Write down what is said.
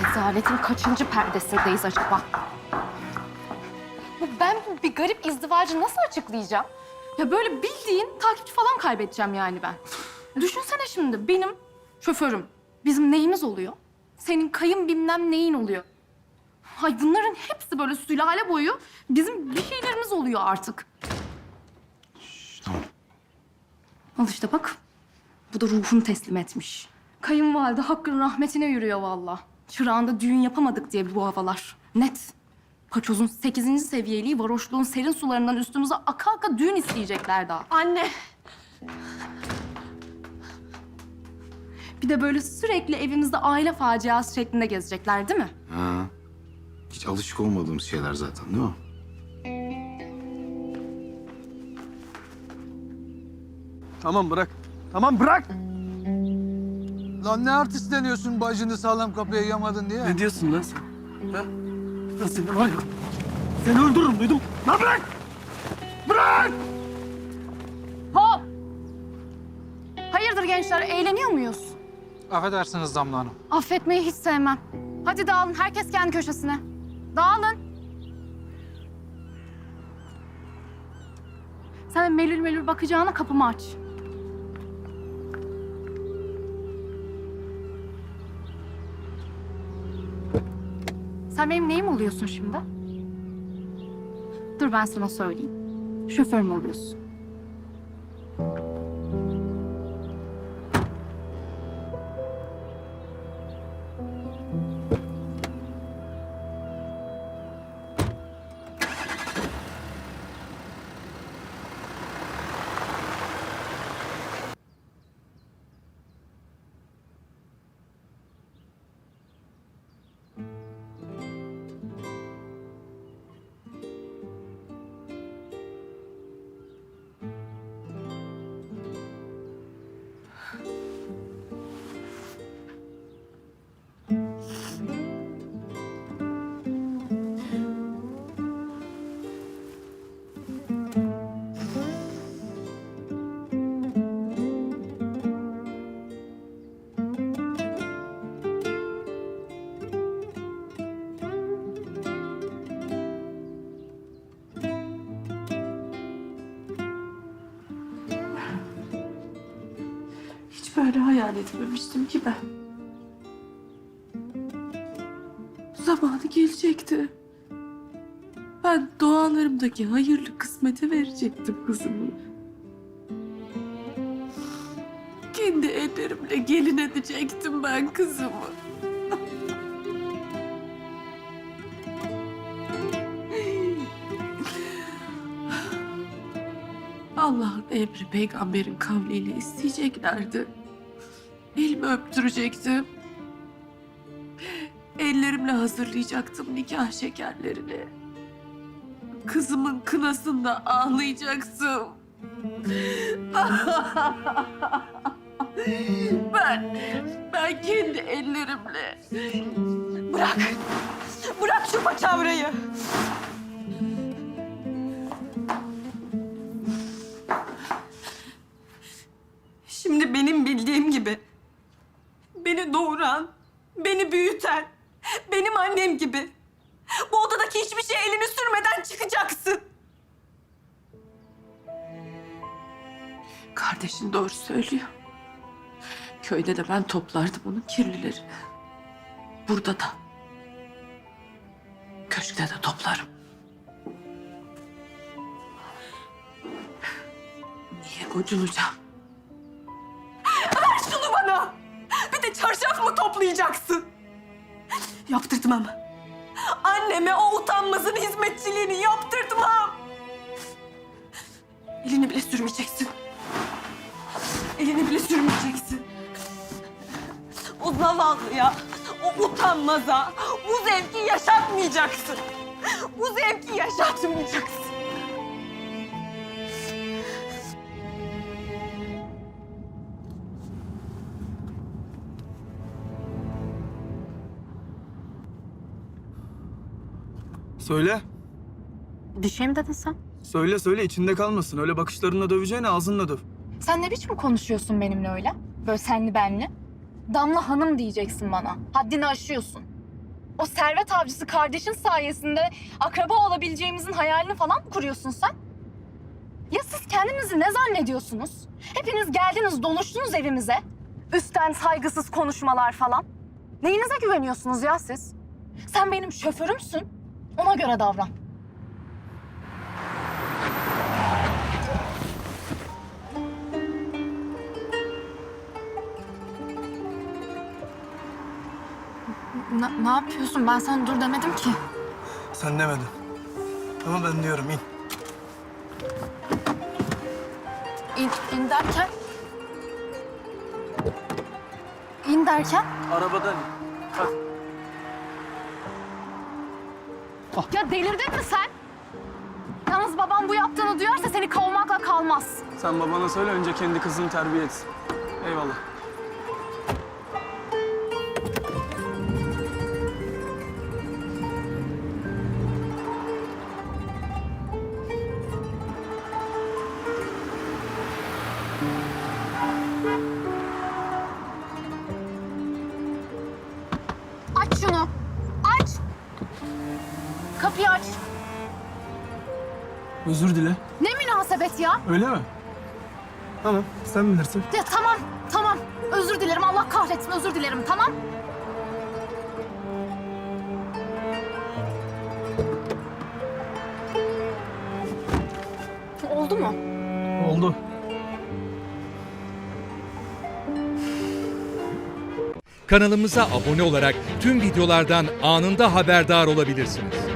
Rezaletin kaçıncı perdesindeyiz acaba? Ben bu bir garip izdivacı nasıl açıklayacağım? Ya böyle bildiğin takipçi falan kaybedeceğim yani ben. Düşünsene şimdi benim şoförüm. Bizim neyimiz oluyor? Senin kayın bilmem neyin oluyor. Hay bunların hepsi böyle sülale boyu bizim bir şeylerimiz oluyor artık. Tamam. Al işte bak. Bu da ruhunu teslim etmiş. Kayınvalide hakkın rahmetine yürüyor vallahi. Çırağında düğün yapamadık diye bu havalar. Net. Paçozun 8. seviyeliği varoşluğun serin sularından üstümüze aka aka düğün isteyecekler daha. Anne. Bir de böyle sürekli evimizde aile faciası şeklinde gezecekler değil mi? Ha. Hiç alışık olmadığımız şeyler zaten değil mi? Tamam bırak. Tamam bırak. Lan ne artistleniyorsun bacını sağlam kapıya yamadın diye. Ne diyorsun lan sen? Ha? Lan seni var ya. Seni öldürürüm duydum. Lan bırak! Bırak! Hop! Hayırdır gençler, eğleniyor muyuz? Affedersiniz Damla Hanım. Affetmeyi hiç sevmem. Hadi dağılın, herkes kendi köşesine. Dağılın. Sen melül melül bakacağına kapımı aç. Sen benim neyim oluyorsun şimdi? Dur ben sana söyleyeyim. Şoförüm oluyorsun. Hiç böyle hayal etmemiştim ki ben. Zamanı gelecekti. Ben dualarımdaki hayırlı kısmete verecektim kızımı. Kendi ellerimle gelin edecektim ben kızımı. Allah'ın emri peygamberin kavliyle isteyeceklerdi. Elimi öptürecektim. Ellerimle hazırlayacaktım nikah şekerlerini. Kızımın kınasında ağlayacaktım. ben, ben kendi ellerimle. Bırak. Bırak şu paçavrayı. Doğuran, beni büyüten, benim annem gibi bu odadaki hiçbir şeye elini sürmeden çıkacaksın. Kardeşin doğru söylüyor. Köyde de ben toplardım onun kirlileri. Burada da. Köşkte de toplarım. Niye gocunacağım? Çarşaf mı toplayacaksın? Yaptırtmam. Anneme o utanmazın hizmetçiliğini yaptırtmam. Elini bile sürmeyeceksin. Elini bile sürmeyeceksin. O zavallıya, o utanmaza bu zevki yaşatmayacaksın. Bu zevki yaşatmayacaksın. Söyle. Bir şey mi dedin sen? Söyle söyle içinde kalmasın. Öyle bakışlarınla döveceğine ağzınla döv. Sen ne biçim konuşuyorsun benimle öyle? Böyle senli benli. Damla Hanım diyeceksin bana. Haddini aşıyorsun. O servet avcısı kardeşin sayesinde akraba olabileceğimizin hayalini falan mı kuruyorsun sen? Ya siz kendinizi ne zannediyorsunuz? Hepiniz geldiniz, doluştunuz evimize. Üstten saygısız konuşmalar falan. Neyinize güveniyorsunuz ya siz? Sen benim şoförümsün. Ona göre davran. Ne, ne yapıyorsun? Ben sana dur demedim ki. Sen demedin. Ama ben diyorum in. İn, in derken? İn derken? Arabadan in. Ya delirdin mi sen? Yalnız babam bu yaptığını duyarsa seni kovmakla kalmaz. Sen babana söyle önce kendi kızını terbiye etsin. Eyvallah. Kapıyı aç. Özür dile. Ne münasebet ya? Öyle mi? Tamam sen bilirsin. Ya tamam, tamam. Özür dilerim. Allah kahretsin. Özür dilerim. Tamam. Oldu mu? Oldu. Kanalımıza abone olarak tüm videolardan anında haberdar olabilirsiniz.